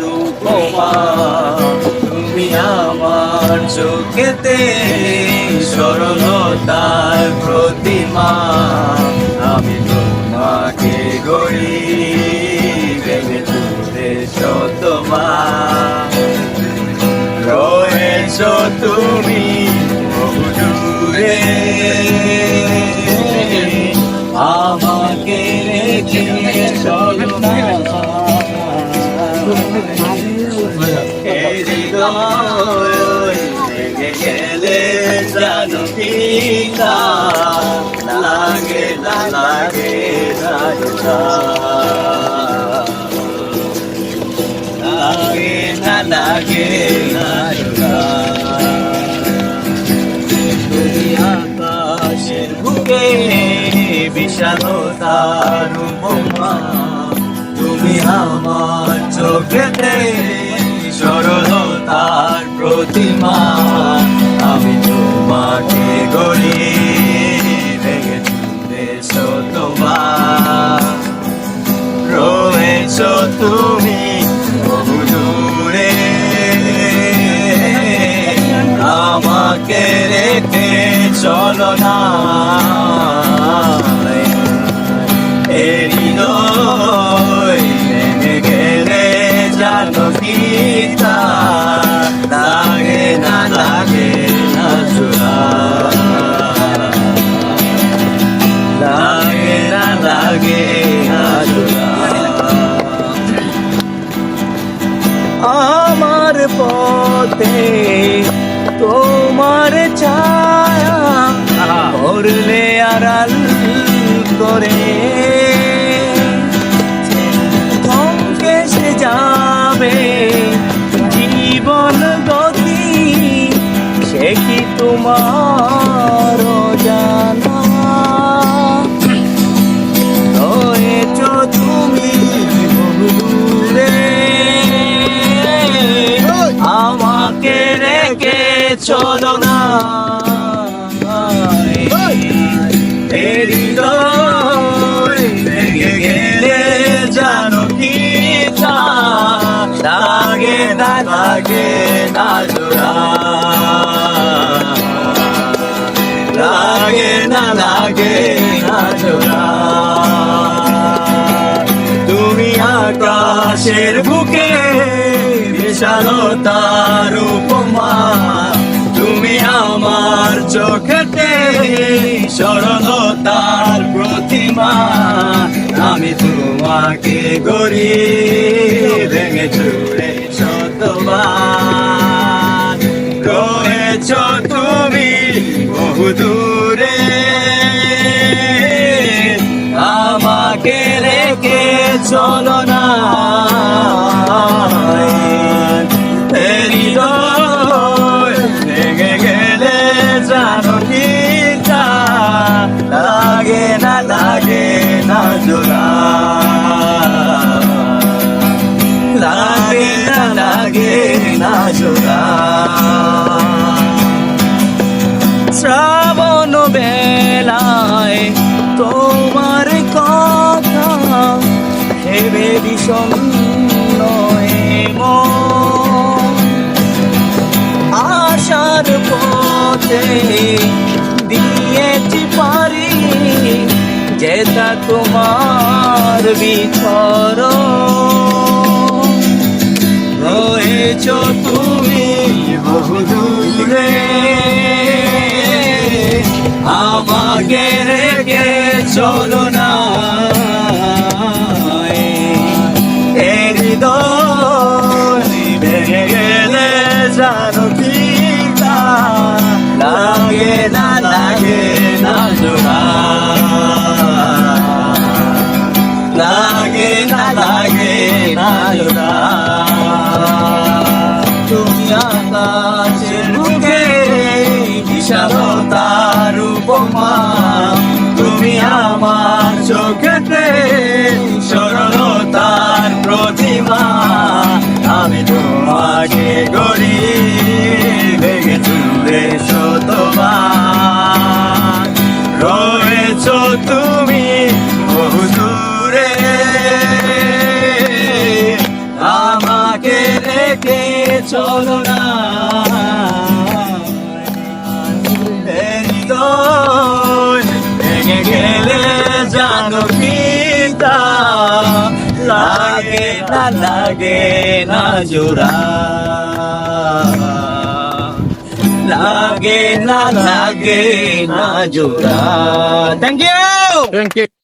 রূপমা তুমি আমার চোখেতে সরলতার প্রতিমা। আমি তোমাকে গড়ি লাগে লাগে লাগে না লাগে আকাশের বুকে বিশালতার উপমা তুমি আমার চোখেতে সরলতার প্রতিমা। আমি তোমাকে গড়ি ভেঙে শতবার রয়েছ তুমি বহু আমাকে রেখে চলো না। জীবন গতি সে কি তোমার লাগে না জোড়া। লাগে না লাগে না জোড়া। তুমি আকাশের বুকে বিশালতার উপমা। তুমি আমার চোখেতে সরলতার প্রতিমা। আমি তোমাকে গড়ি ভেঙে রয়েছ তুমি বহু দূরে। আমাকে রেখে চলো না। পথে দিয়েছি পারি, যেটা তোমার বিছর রয়েছ তুমি বহু দূরে আমাকে রেখে চলো না। ভেঙে গেলে জানো বিশালতার উপমা। তুমি আমার চোখেতে সরলতার প্রতিমা। আমি তোমাকে গড়ি, ভেঙে চুলে শতবার। রয়েছ তুমি বহু দূরে। আমাকে রেখে চলো না। লাগে না লাগে না জোড়া লাগে না লাগে না জোড়া থ্যাংক ইউ থ্যাংক ইউ